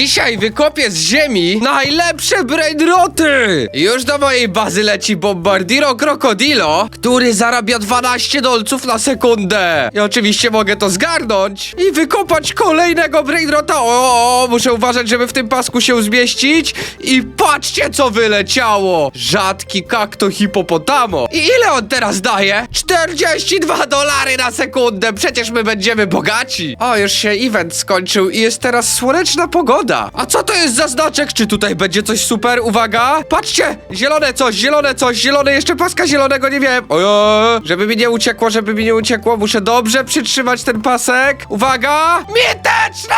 Dzisiaj wykopię z ziemi najlepsze brainroty! Już do mojej bazy leci Bombardiro Crocodilo, który zarabia 12 dolców na sekundę. I oczywiście mogę to zgarnąć i wykopać kolejnego brainrota. O, muszę uważać, żeby w tym pasku się zmieścić. I patrzcie, co wyleciało! Rzadki kakto hipopotamo. I ile on teraz daje? 42 dolary na sekundę. Przecież my będziemy bogaci. O, już się event skończył i jest teraz słoneczna pogoda. A co to jest za znaczek? Czy tutaj będzie coś super? Uwaga! Patrzcie! Zielone coś, zielone coś, zielone, jeszcze paska zielonego nie wiem. Ojo, żeby mi nie uciekło, żeby mi nie uciekło, muszę dobrze przytrzymać ten pasek. Uwaga! Mityczne!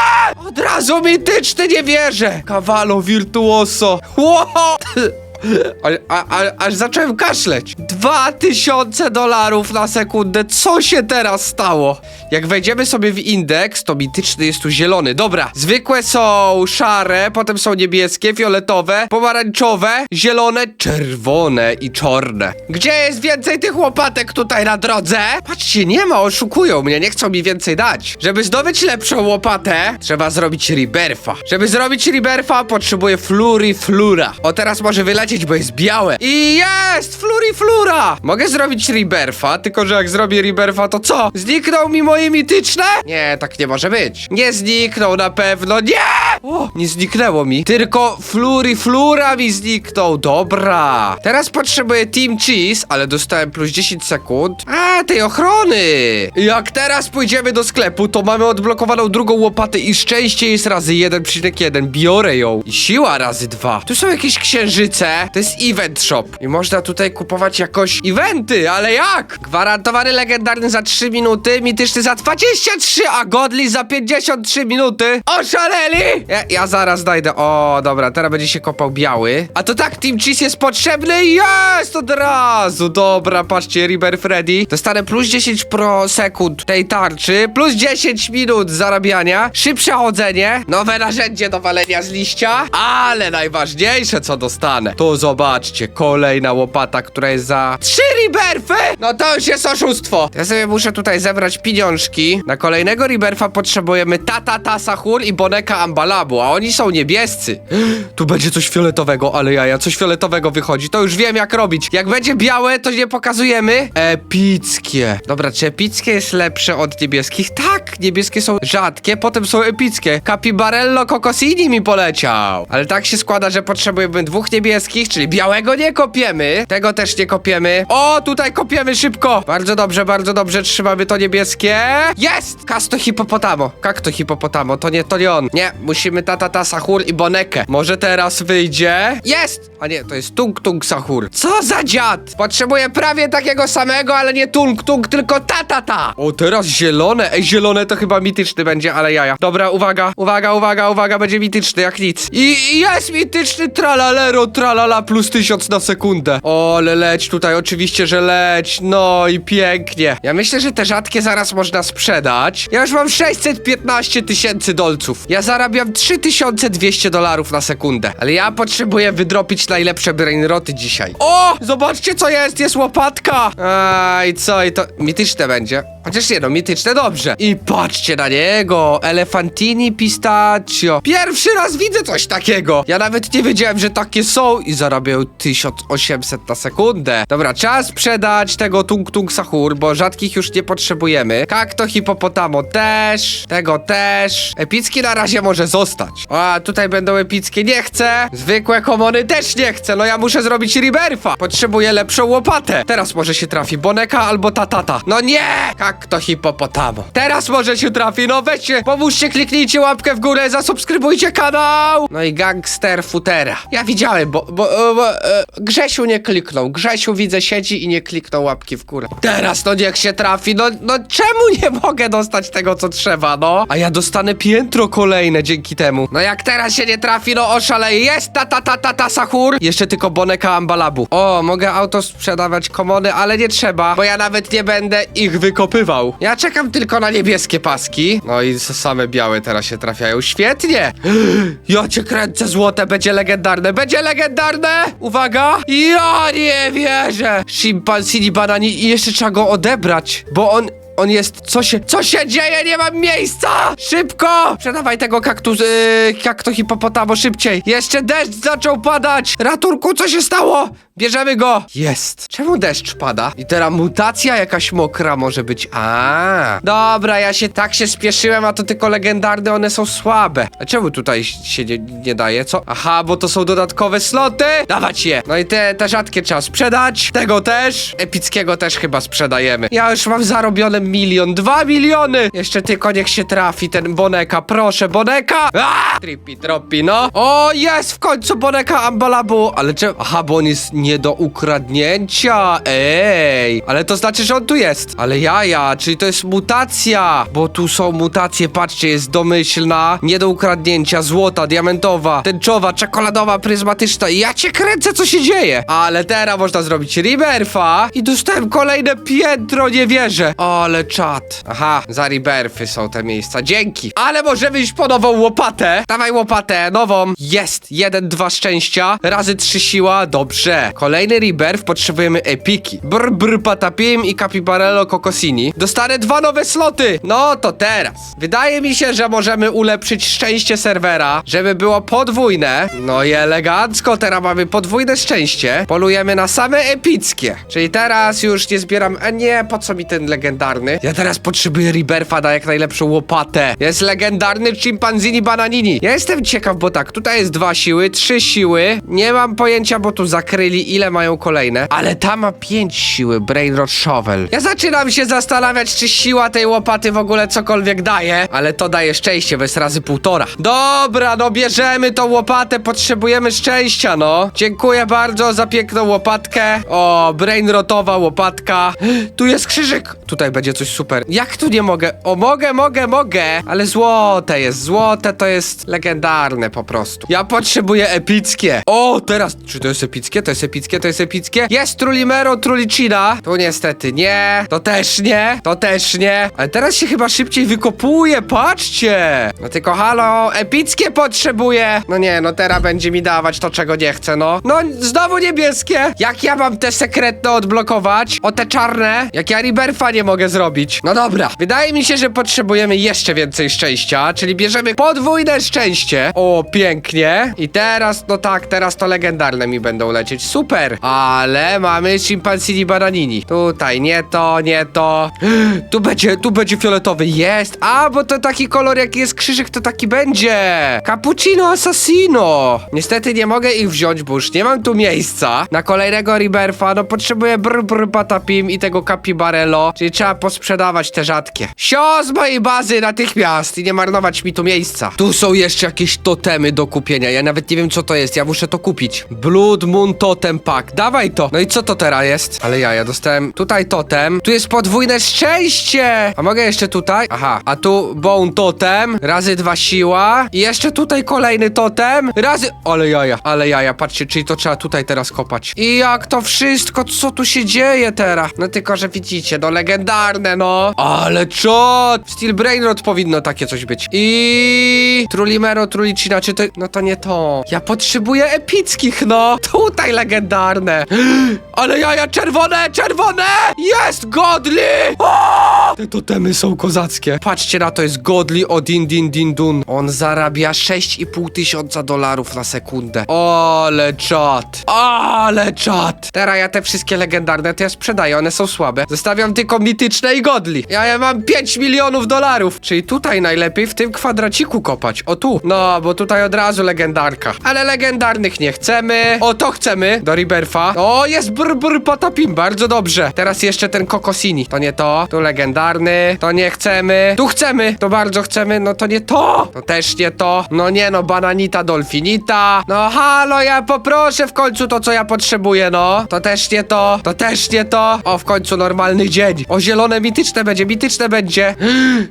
Od razu mityczny, nie wierzę. Kawalo virtuoso. Wow! A, a, a, aż zacząłem kaszleć. 2000 dolarów na sekundę. Co się teraz stało? Jak wejdziemy sobie w indeks, to mityczny jest tu zielony. Dobra, zwykłe są szare, potem są niebieskie, fioletowe, pomarańczowe, zielone, czerwone i czarne. Gdzie jest więcej tych łopatek tutaj na drodze? Patrzcie, nie ma, oszukują mnie, nie chcą mi więcej dać. Żeby zdobyć lepszą łopatę, trzeba zrobić riberfa. Żeby zrobić riberfa, potrzebuję fluri flura. O, teraz może wylecieć, bo jest białe. I jest! Fluri flura! Mogę zrobić riberfa, tylko że jak zrobię riberfa, to co? Znikną mi moje mityczne? Nie, tak nie może być. Nie znikną na pewno, nie! O, nie zniknęło mi. Tylko fluri flura mi zniknął. Dobra. Teraz potrzebuję Team Cheese, ale dostałem plus 10 sekund. A, tej ochrony. Jak teraz pójdziemy do sklepu, to mamy odblokowaną drugą łopatę i szczęście jest razy 1,1. Biorę ją. I siła razy 2. Tu są jakieś księżyce. To jest event shop. I można tutaj kupować jakoś eventy, ale jak? Gwarantowany legendarny za 3 minuty, mityczny za 23, a godly za 53 minuty. Oszaleli! Ja, ja zaraz dojdę. O, dobra, teraz będzie się kopał biały. A to tak, Team Cheese jest potrzebny? Jest od razu. Dobra, patrzcie, River Freddy. Dostanę plus 10 pro sekund tej tarczy, plus 10 minut zarabiania, szybsze chodzenie, nowe narzędzie do walenia z liścia, ale najważniejsze, co dostanę, to zobaczcie, kolejna łopata, która jest za 3 Riberfy? No to już jest oszustwo. Ja sobie muszę tutaj zebrać pieniążki. Na kolejnego Riberfa potrzebujemy Tata Tasahul i Boneka Ambalabu, a oni są niebiescy. Tu będzie coś fioletowego, ale jaja, coś fioletowego wychodzi. To już wiem jak robić. Jak będzie białe, to nie pokazujemy. Epickie. Dobra, czy epickie jest lepsze od niebieskich? Tak, niebieskie są rzadkie, potem są epickie. Capibarello Cocosini mi poleciał. Ale tak się składa, że potrzebujemy dwóch niebieskich, czyli białego nie kopiemy. Tego też nie kopiemy. O, tutaj kopiemy szybko. Bardzo dobrze, bardzo dobrze. Trzymamy to niebieskie. Jest! Kasto hipopotamo. Kakto hipopotamo. To nie, to nie on. Nie, musimy tatata sahur i bonekę. Może teraz wyjdzie? Jest! A nie, to jest tung tung sahur. Co za dziad! Potrzebuję prawie takiego samego, ale nie tung tung, tylko tatata. O, teraz zielone. Ej, zielone to chyba mityczny będzie, ale jaja. Dobra, uwaga, uwaga, uwaga, uwaga, będzie mityczny jak nic. I i jest mityczny tralalero, tralala plus tysiąc na sekundę. O, ale leć tutaj, oczywiście, że leć. No i pięknie. Ja myślę, że te rzadkie zaraz można sprzedać. Ja już mam 615 tysięcy dolców. Ja zarabiam 3200 dolarów na sekundę. Ale ja potrzebuję wydropić najlepsze brainroty dzisiaj. O! Zobaczcie, co jest! Jest łopatka! A i co? I to mityczne będzie. Chociaż nie no, mityczne dobrze. I patrzcie na niego! Elefantini pistachio. Pierwszy raz widzę coś takiego. Ja nawet nie wiedziałem, że takie są i zarabiają 1800 na sekundę. Dobra, czas sprzedać tego tung tung sahur, bo rzadkich już nie potrzebujemy. Kakto hipopotamo też. Tego też. Epicki na razie może zostać. A tutaj będą epickie, nie chcę. Zwykłe komony też nie chcę. No ja muszę zrobić riberfa. Potrzebuję lepszą łopatę. Teraz może się trafi boneka albo tatata. No nie! Kakto hipopotamo. Teraz może się trafi. No weźcie, pomóżcie, kliknijcie łapkę w górę, zasubskrybujcie kanał. No i gangster futera. Ja widziałem, bo, bo, bo e, Grzesiu nie kliknął. Grzesiu widzę siedzi i nie kliknął łapki w górę. Teraz no niech się trafi. No, no czemu nie mogę dostać tego, co trzeba, no? A ja dostanę piętro kolejne dzięki temu. No jak teraz się nie trafi, no oszaleję. Jest ta ta ta ta ta sahur. Jeszcze tylko boneka ambalabu. O, mogę auto sprzedawać komody, ale nie trzeba, bo ja nawet nie będę ich wykopywał. Ja czekam tylko na niebieskie paski. No i same białe teraz się trafiają. Świetnie! Ja cię kręcę złote, będzie legendarne, będzie legendarne! Uwaga! Ja nie wierzę! Schimpansini banani i jeszcze trzeba go odebrać, bo on on jest, co się, co się dzieje, nie mam miejsca! Szybko! Przedawaj tego kaktus, yy, kakto hipopotamo szybciej. Jeszcze deszcz zaczął padać! Ratunku, co się stało? Bierzemy go! Jest. Czemu deszcz pada? I teraz mutacja jakaś mokra może być. A, Dobra, ja się tak się spieszyłem, a to tylko legendarne, one są słabe. A czemu tutaj się nie, nie daje? Co? Aha, bo to są dodatkowe sloty? Dawać je! No i te, te rzadkie trzeba sprzedać. Tego też. Epickiego też chyba sprzedajemy. Ja już mam zarobione milion, dwa miliony! Jeszcze tylko niech się trafi ten Boneka, proszę, Boneka! A! Tripi, tropi, no. O, jest w końcu Boneka Ambalabu! Ale czemu? Aha, bo on jest nie do ukradnięcia. Ej! Ale to znaczy, że on tu jest. Ale jaja, czyli to jest mutacja. Bo tu są mutacje, patrzcie, jest domyślna, nie do ukradnięcia, złota, diamentowa, tęczowa, czekoladowa, pryzmatyczna. Ja cię kręcę, co się dzieje. Ale teraz można zrobić Rebirtha i dostałem kolejne piętro, nie wierzę. Ale czat. Aha, za Rebirthy są te miejsca, dzięki. Ale możemy iść po nową łopatę. Dawaj łopatę, nową. Jest, jeden, dwa szczęścia, razy trzy siła, dobrze. Kolejny Rebirth, potrzebujemy epiki. Brr, brr, patapim i Capibarello Cocosini. Dostanę dwa nowe sloty. No to teraz. Wydaje mi się, że możemy ulepszyć szczęście serwera, żeby było podwójne. No i elegancko, teraz mamy podwójne szczęście. Polujemy na same epickie. Czyli teraz już nie zbieram... A nie, po co mi ten legendarny? Ja teraz potrzebuję Rebirtha na jak najlepszą łopatę. Jest legendarny Chimpanzini Bananini. Ja jestem ciekaw, bo tak, tutaj jest dwa siły, trzy siły. Nie mam pojęcia, bo tu zakryli ile mają kolejne. Ale ta ma pięć siły, Brainrot Shovel. Ja zaczynam się zastanawiać, czy siła tej łopaty w ogóle cokolwiek daje. Ale to daje szczęście, bo jest razy półtora. Dobra, no bierzemy tą łopatę, potrzebujemy szczęścia, no. Dziękuję bardzo za piękną łopatkę. O, Brainrotowa łopatka. Tu jest krzyżyk. Tutaj będzie coś super. Jak tu nie mogę? O, mogę, mogę, mogę. Ale złote jest, złote to jest legendarne po prostu. Ja potrzebuję epickie. O, teraz. Czy to jest epickie? To jest epickie, to jest epickie. Jest Trulimero, Trulicina. Tu niestety nie. To też nie. To też nie. Ale teraz się chyba szybciej wykopuje, patrzcie. No tylko halo, epickie potrzebuję. No nie, no teraz będzie mi dawać to, czego nie chcę, no. No, znowu niebieskie. Jak ja mam te sekretne odblokować? O te czarne? Jak ja Riberfa nie mogę zrobić. No dobra, wydaje mi się, że potrzebujemy jeszcze więcej szczęścia, czyli bierzemy podwójne szczęście. O, pięknie. I teraz, no tak, teraz to legendarne mi będą lecieć. Super. Ale mamy Chimpansini Bananini. Tutaj nie to, nie to. Tu będzie, tu będzie fioletowy. Jest. A, bo to taki kolor, jaki jest krzyżyk, to taki będzie. Cappuccino Assassino. Niestety nie mogę ich wziąć, bo już nie mam tu miejsca. Na kolejnego Riberfa, no potrzebuję brr brr patapim i tego Capibarello, czyli trzeba posprzedawać te rzadkie. Sio z mojej bazy natychmiast i nie marnować mi tu miejsca. Tu są jeszcze jakieś totemy do kupienia, ja nawet nie wiem co to jest, ja muszę to kupić. Blood Moon Totem Pack, dawaj to. No i co to teraz jest? Ale ja, ja dostałem tutaj totem, tu jest podwójne szczęście. A mogę jeszcze tutaj? Aha, a tu Bone Totem, razy dwa siła i jeszcze tutaj kolejny totem, razy... Ale jaja, ale jaja, patrzcie, czyli to trzeba tutaj teraz kopać. I jak to wszystko, co tu się dzieje teraz? No tylko, że widzicie, no legendarne, no. Ale czot! Steel Brainrod powinno takie coś być. I... Trulimero, Trulicina, czy to... No to nie to. Ja potrzebuję epickich, no. Tutaj legendarne. Ale jaja, czerwone, czerwone! Jest godly! O! Te totemy są kozackie. Patrzcie na to, jest godly Odin Din Din Dun. On zarabia 6,5 tysiąca dolarów na sekundę. Ale czat. Ale czat. Teraz ja te wszystkie legendarne to ja sprzedaję, one są słabe. Zostawiam tylko mityczne i godli. Ja, ja mam 5 milionów dolarów. Czyli tutaj najlepiej w tym kwadraciku kopać. O tu. No, bo tutaj od razu legendarka. Ale legendarnych nie chcemy. O, to chcemy. Do Riberfa. O, jest brr brr patapim. Bardzo dobrze. Teraz jeszcze ten Kokosini. To nie to. Tu legendarny. To nie chcemy. Tu chcemy. To bardzo chcemy. No to nie to. To też nie to. No nie no, bananita dolfinita. No halo, ja poproszę w końcu to, co ja potrzebuję, no. To też nie to. To też nie to. O, w końcu normalny dzień. O, zielone mityczne będzie, mityczne będzie.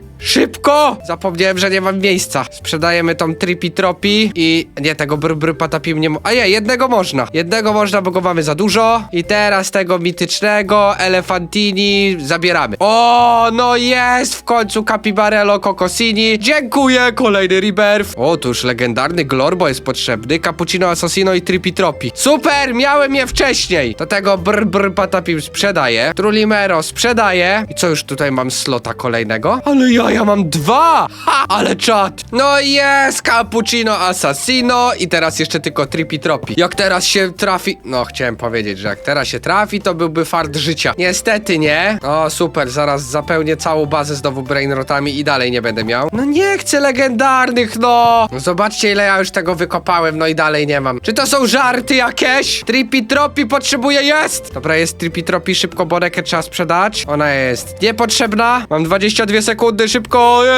Szybko! Zapomniałem, że nie mam miejsca. Sprzedajemy tą tripi tropi i... Nie, tego br patapim nie... mo- A nie, jednego można. Jednego można, bo go mamy za dużo. I teraz tego mitycznego Elefantini zabieramy. O, no jest! W końcu Capibarello Cocosini. Dziękuję! Kolejny rebirth. O, legendarny Glorbo jest potrzebny. Cappuccino Assassino i tripi tropi. Super! Miałem je wcześniej. Do tego br br patapim sprzedaję. Trulimero sprzedaję. I co już tutaj mam slota kolejnego? Ale ja, ja mam dwa! Ha! Ale czad! No jest! Cappuccino Assassino i teraz jeszcze tylko tripi tropi. Jak teraz się trafi... No, chciałem powiedzieć, że jak teraz się trafi, to byłby fart życia. Niestety nie. O, super, zaraz zapełnię całą bazę znowu brainrotami i dalej nie będę miał. No nie chcę legendarnych, no! No Zobaczcie, ile ja już tego wykopałem, no i dalej nie mam. Czy to są żarty jakieś? Tripi tropi potrzebuję, jest! Dobra, jest tripi tropi, szybko borekę trzeba sprzedać. Ona jest niepotrzebna. Mam 22 sekundy, szybko,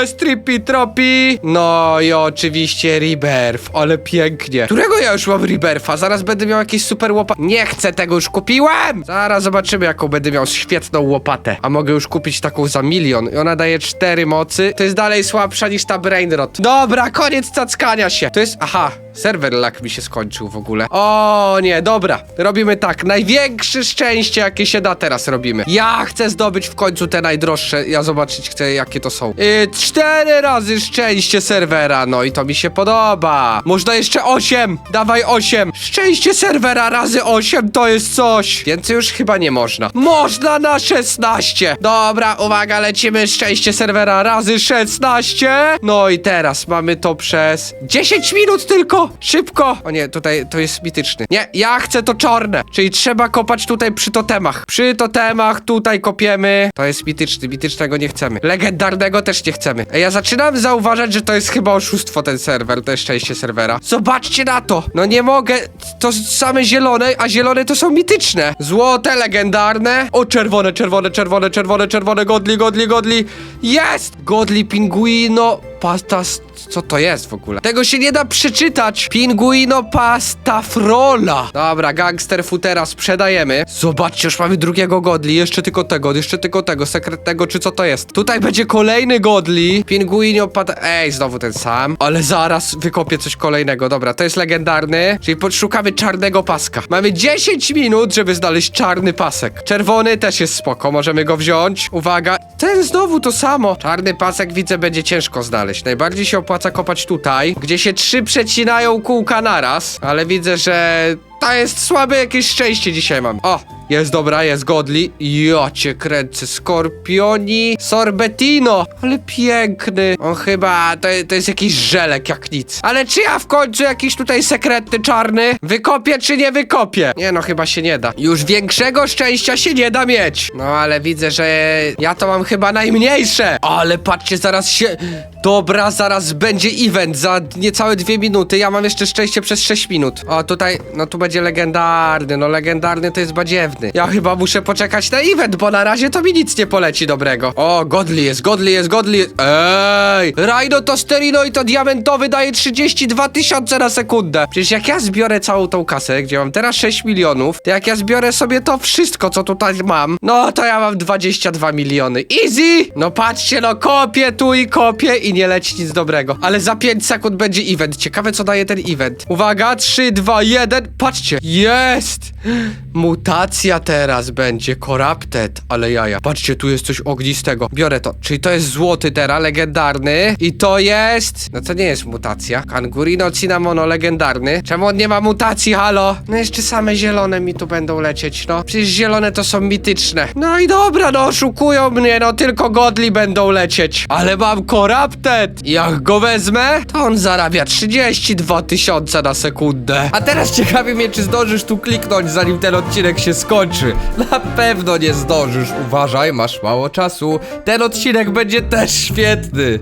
jest tripi tropi. No i oczywiście rebirth, ale pięknie. Którego ja już mam rebirtha? Zaraz będę miał jakiś super łopat. Nie chcę tego, już kupiłem! Zaraz zobaczymy, jaką będę miał świetną łopatę. A mogę już kupić taką za milion. I ona daje 4 mocy. To jest dalej słabsza niż ta brainrot. Dobra, koniec cackania się. To jest, aha, serwer lag mi się skończył w ogóle. O nie, dobra. Robimy tak. Największe szczęście, jakie się da teraz robimy. Ja chcę zdobyć w końcu te najdroższe. Ja zobaczyć chcę, jakie to są. Yy, cztery razy szczęście serwera. No i to mi się podoba. Można jeszcze osiem. Dawaj osiem. Szczęście serwera razy osiem to jest coś. Więcej już chyba nie można. Można na 16. Dobra, uwaga, lecimy. Szczęście serwera razy 16. No i teraz mamy to przez 10 minut tylko. Szybko. O nie, tutaj to jest mityczny. Nie, ja chcę to czarne. Czyli trzeba kopać tutaj przy totemach. Przy totemach tutaj kopiemy. To jest mityczny. Mitycznego nie chcemy. Legendarnego też nie chcemy. Ej, Ja zaczynam zauważać, że to jest chyba oszustwo ten serwer. To jest szczęście serwera. Zobaczcie na to. No nie mogę. To same zielone, a zielone to są mityczne. Złote, legendarne. O, czerwone, czerwone, czerwone, czerwone, czerwone. Godli, godli, godli. Jest! Godli, pinguino, pasta... Co to jest w ogóle? Tego się nie da przeczytać. Pinguino pasta frola. Dobra, gangster futera sprzedajemy. Zobaczcie, już mamy drugiego godli. Jeszcze tylko tego, jeszcze tylko tego, sekretnego, czy co to jest? Tutaj będzie kolejny godli. Pinguino pata... Ej, znowu ten sam. Ale zaraz wykopię coś kolejnego. Dobra, to jest legendarny. Czyli podszukamy czarnego paska. Mamy 10 minut, żeby znaleźć czarny pasek. Czerwony też jest spoko, możemy go wziąć. Uwaga, ten znowu to samo. Czarny pasek widzę będzie ciężko znaleźć. Najbardziej się opłaca kopać tutaj, gdzie się trzy przecinają kółka naraz, ale widzę, że to jest słabe jakieś szczęście dzisiaj mam. O, jest dobra, jest godli. Ja cię kręcę. Skorpioni sorbetino. Ale piękny. On chyba, to, to jest jakiś żelek jak nic. Ale czy ja w końcu jakiś tutaj sekretny czarny wykopię, czy nie wykopię? Nie no, chyba się nie da. Już większego szczęścia się nie da mieć. No ale widzę, że ja to mam chyba najmniejsze. Ale patrzcie, zaraz się... Dobra, zaraz będzie event za niecałe dwie minuty. Ja mam jeszcze szczęście przez 6 minut. O, tutaj, no tu będzie legendarny. No legendarny to jest badziewny. Ja chyba muszę poczekać na event, bo na razie to mi nic nie poleci dobrego. O, godly jest, godly jest, godly jest. Ej! Rhino to sterino i to diamentowy daje 32 tysiące na sekundę. Przecież jak ja zbiorę całą tą kasę, gdzie mam teraz 6 milionów, to jak ja zbiorę sobie to wszystko, co tutaj mam, no to ja mam 22 miliony. Easy! No patrzcie, no kopię tu i kopię i nie leci nic dobrego. Ale za 5 sekund będzie event. Ciekawe, co daje ten event. Uwaga, 3, 2, 1. Patrzcie. Jest! Mutacja teraz będzie. Corrupted. Ale jaja. Patrzcie, tu jest coś ognistego. Biorę to. Czyli to jest złoty teraz, legendarny. I to jest... No to nie jest mutacja. Kangurino Cinnamono, legendarny. Czemu on nie ma mutacji, halo? No jeszcze same zielone mi tu będą lecieć, no. Przecież zielone to są mityczne. No i dobra, no oszukują mnie, no tylko godli będą lecieć. Ale mam Corrupted. Jak go wezmę, to on zarabia 32 tysiące na sekundę. A teraz ciekawi mnie, czy zdążysz tu kliknąć, zanim ten odcinek się skończy. Na pewno nie zdążysz. Uważaj, masz mało czasu. Ten odcinek będzie też świetny.